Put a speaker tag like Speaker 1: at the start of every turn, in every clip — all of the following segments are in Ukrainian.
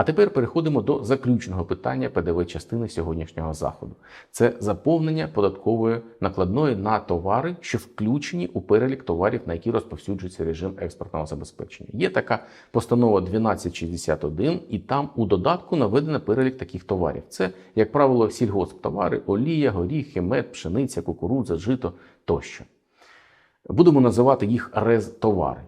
Speaker 1: А тепер переходимо до заключного питання ПДВ частини сьогоднішнього заходу. Це заповнення податкової накладної на товари, що включені у перелік товарів, на які розповсюджується режим експортного забезпечення. Є така постанова 1261, і там у додатку наведено перелік таких товарів. Це, як правило, сільгосптовари, олія, горіхи, мед, пшениця, кукурудза, жито тощо. Будемо називати їх рез-товари.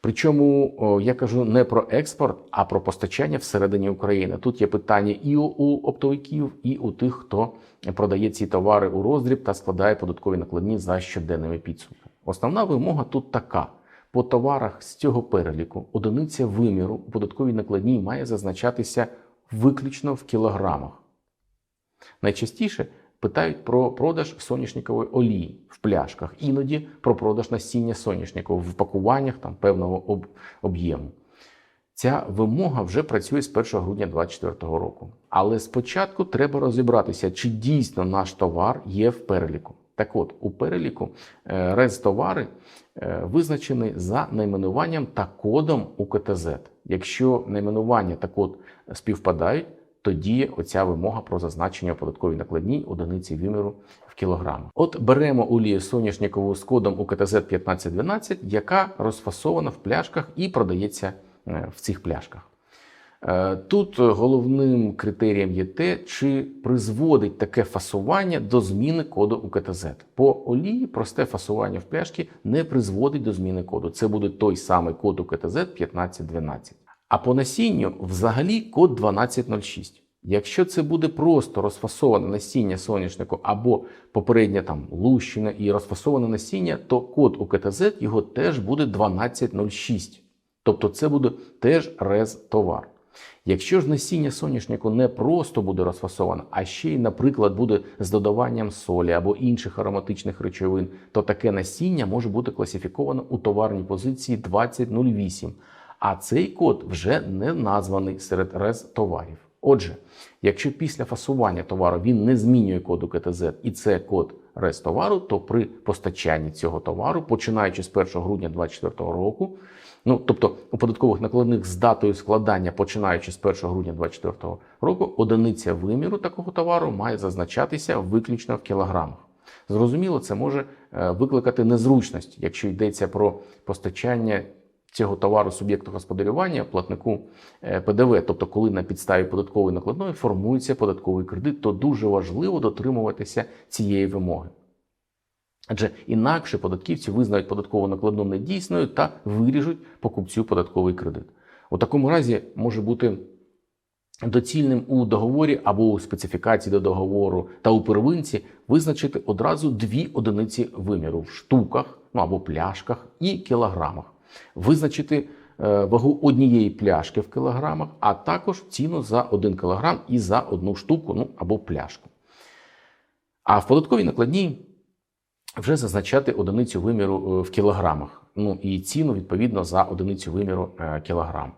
Speaker 1: Причому я кажу не про експорт, а про постачання всередині України. Тут є питання і у, оптовиків, і у тих, хто продає ці товари у роздріб та складає податкові накладні за щоденними підсумками. Основна вимога тут така: по товарах з цього переліку одиниця виміру у податковій накладній має зазначатися виключно в кілограмах. Найчастіше питають про продаж соняшникової олії в пляшках, іноді про продаж насіння соняшнику в пакуваннях там певного об- об'єму. Ця вимога вже працює з 1 грудня 2024 року. Але спочатку треба розібратися, чи дійсно наш товар є в переліку. Так от, у переліку е, рез-товари е, визначені за найменуванням та кодом УКТЗ. Якщо найменування та код співпадають, то діє оця вимога про зазначення податковій накладній одиниці виміру в кілограмах. От беремо олію соняшникову з кодом УКТЗ 1512, яка розфасована в пляшках і продається е, в цих пляшках. Е, Тут головним критерієм є те, чи призводить таке фасування до зміни коду УКТЗ. По олії просте фасування в пляшки не призводить до зміни коду. Це буде той самий код УКТЗ 1512. А по насінню взагалі код 1206. Якщо це буде просто розфасоване насіння соняшнику або попереднє там лущене і розфасоване насіння, то код УКТЗ його теж буде 1206. Тобто це буде теж рез-товар. Якщо ж насіння соняшнику не просто буде розфасоване, а ще й, наприклад, буде з додаванням солі або інших ароматичних речовин, то таке насіння може бути класифіковано у товарній позиції 2008. А цей код вже не названий серед рез-товарів. Отже, якщо після фасування товару він не змінює коду КТЗ і це код рез-товару, то при постачанні цього товару, починаючи з 1 грудня 2024 року, ну тобто у податкових накладних з датою складання, починаючи з 1 грудня 2024 року, одиниця виміру такого товару має зазначатися виключно в кілограмах. Зрозуміло, це може е, викликати незручність, якщо йдеться про постачання цього товару суб'єкту господарювання платнику е, ПДВ, тобто коли на підставі податкової накладної формується податковий кредит, то дуже важливо дотримуватися цієї вимоги. Адже інакше податківці визнають податкову накладну недійсною та виріжуть покупцю податковий кредит. У такому разі може бути доцільним у договорі або у специфікації до договору та у первинці визначити одразу дві одиниці виміру в штуках ну, або пляшках і кілограмах, визначити е, вагу однієї пляшки в кілограмах, а також ціну за один кілограм і за одну штуку ну, або пляшку. А в податковій накладній вже зазначати одиницю виміру е, в кілограмах. Ну і ціну відповідно за одиницю виміру е, кілограм.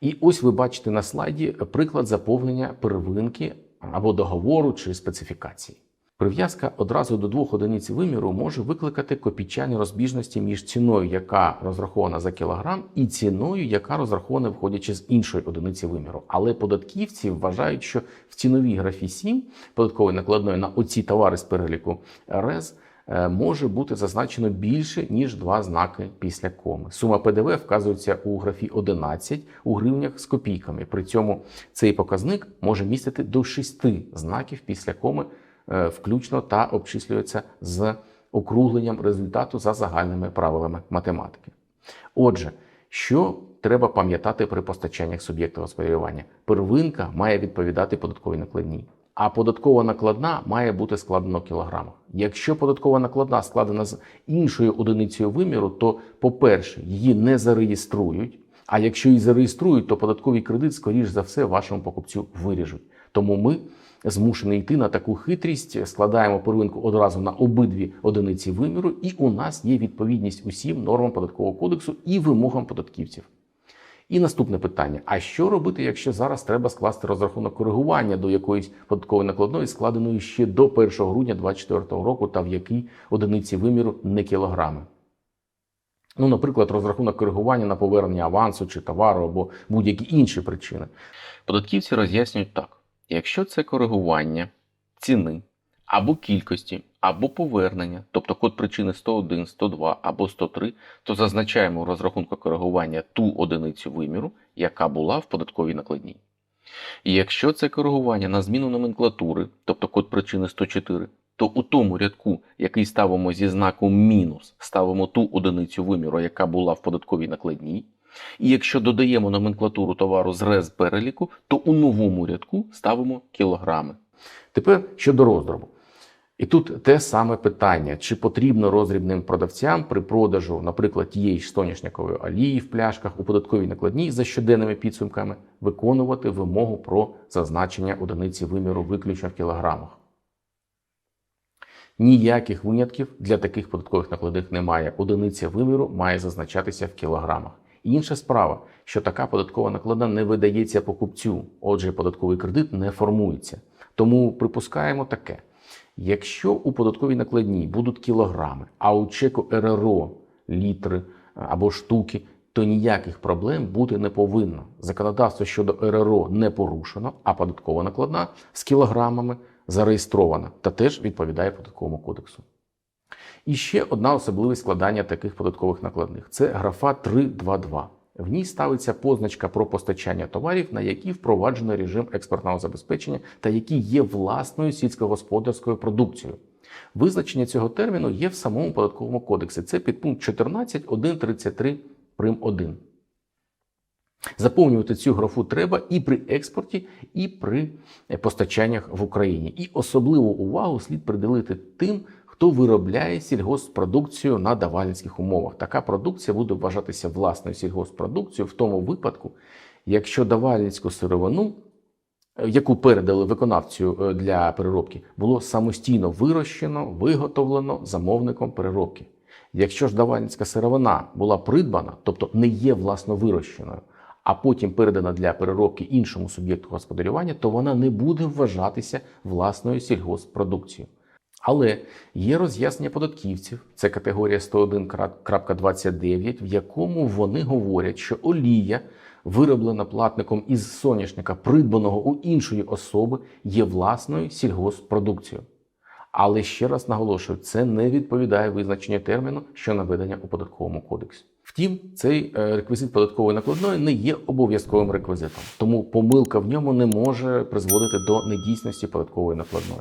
Speaker 1: І ось ви бачите на слайді приклад заповнення первинки або договору чи специфікації. Прив'язка одразу до двох одиниць виміру може викликати копійчані розбіжності між ціною, яка розрахована за кілограм, і ціною, яка розрахована виходячи з іншої одиниці виміру. Але податківці вважають, що в ціновій графі 7 податкової накладної на оці товари з переліку РЕЗ е, може бути зазначено більше ніж два знаки після коми. Сума ПДВ вказується у графі 11 у гривнях з копійками. При цьому цей показник може містити до 6 знаків після коми, включно та обчислюється з округленням результату за загальними правилами математики. Отже, що треба пам'ятати при постачаннях суб'єкта господарювання? Первинка має відповідати податковій накладній. А податкова накладна має бути складена в кілограмах. Якщо податкова накладна складена з іншою одиницею виміру, то, по-перше, її не зареєструють. А якщо її зареєструють, то податковий кредит, скоріш за все, вашому покупцю виріжуть. Тому ми змушені йти на таку хитрість, складаємо первинку одразу на обидві одиниці виміру, і у нас є відповідність усім нормам податкового кодексу і вимогам податківців. І наступне питання: а що робити, якщо зараз треба скласти розрахунок коригування до якоїсь податкової накладної, складеної ще до 1 грудня 2024 року, та в якій одиниці виміру не кілограми? Ну, наприклад, розрахунок коригування на повернення авансу чи товару або будь-які інші причини. Податківці роз'яснюють так: якщо це коригування ціни або кількості, або повернення, тобто код причини 101, 102 або 103, то зазначаємо в розрахунку коригування ту одиницю виміру, яка була в податковій накладній. І якщо це коригування на зміну номенклатури, тобто код причини 104, то у тому рядку, який ставимо зі знаком мінус, ставимо ту одиницю виміру, яка була в податковій накладній. І якщо додаємо номенклатуру товару з рез переліку, то у новому рядку ставимо кілограми. Тепер щодо роздробу. І тут те саме питання: чи потрібно роздрібним продавцям при продажу, наприклад, тієї ж соняшникової олії в пляшках у податковій накладній за щоденними підсумками виконувати вимогу про зазначення одиниці виміру виключно в кілограмах. Ніяких винятків для таких податкових накладних немає. Одиниця виміру має зазначатися в кілограмах. Інша справа, що така податкова накладна не видається покупцю, отже, податковий кредит не формується. Тому припускаємо таке: якщо у податковій накладній будуть кілограми, а у чеку РРО літри або штуки, то ніяких проблем бути не повинно. Законодавство щодо РРО не порушено, а податкова накладна з кілограмами зареєстрована та теж відповідає податковому кодексу. І ще одна особливість складання таких податкових накладних це графа 3.2.2. В ній ставиться позначка про постачання товарів, на які впроваджено режим експортного забезпечення та які є власною сільськогосподарською продукцією. Визначення цього терміну є в самому податковому кодексі. Це підпункт 14.1.33 прим. 1. Заповнювати цю графу треба і при експорті, і при постачаннях в Україні. І особливу увагу слід приділити тим, хто виробляє сільгосппродукцію на давальницьких умовах. Така продукція буде вважатися власною сільгоспродукцією в тому випадку, якщо давальницьку сировину, яку передали виконавцю е, для переробки, було самостійно вирощено, виготовлено замовником переробки. Якщо ж давальницька сировина була придбана, тобто не є власно вирощеною, а потім передана для переробки іншому суб'єкту господарювання, то вона не буде вважатися власною сільгоспродукцією. Але є роз'яснення податківців, це категорія 101.29, в якому вони говорять, що олія, вироблена платником із соняшника, придбаного у іншої особи, є власною сільгоспродукцією. Але ще раз наголошую, це не відповідає визначенню терміну, що наведення у податковому кодексі. Втім, цей е, реквізит податкової накладної не є обов'язковим реквізитом, тому помилка в ньому не може призводити до недійсності податкової накладної.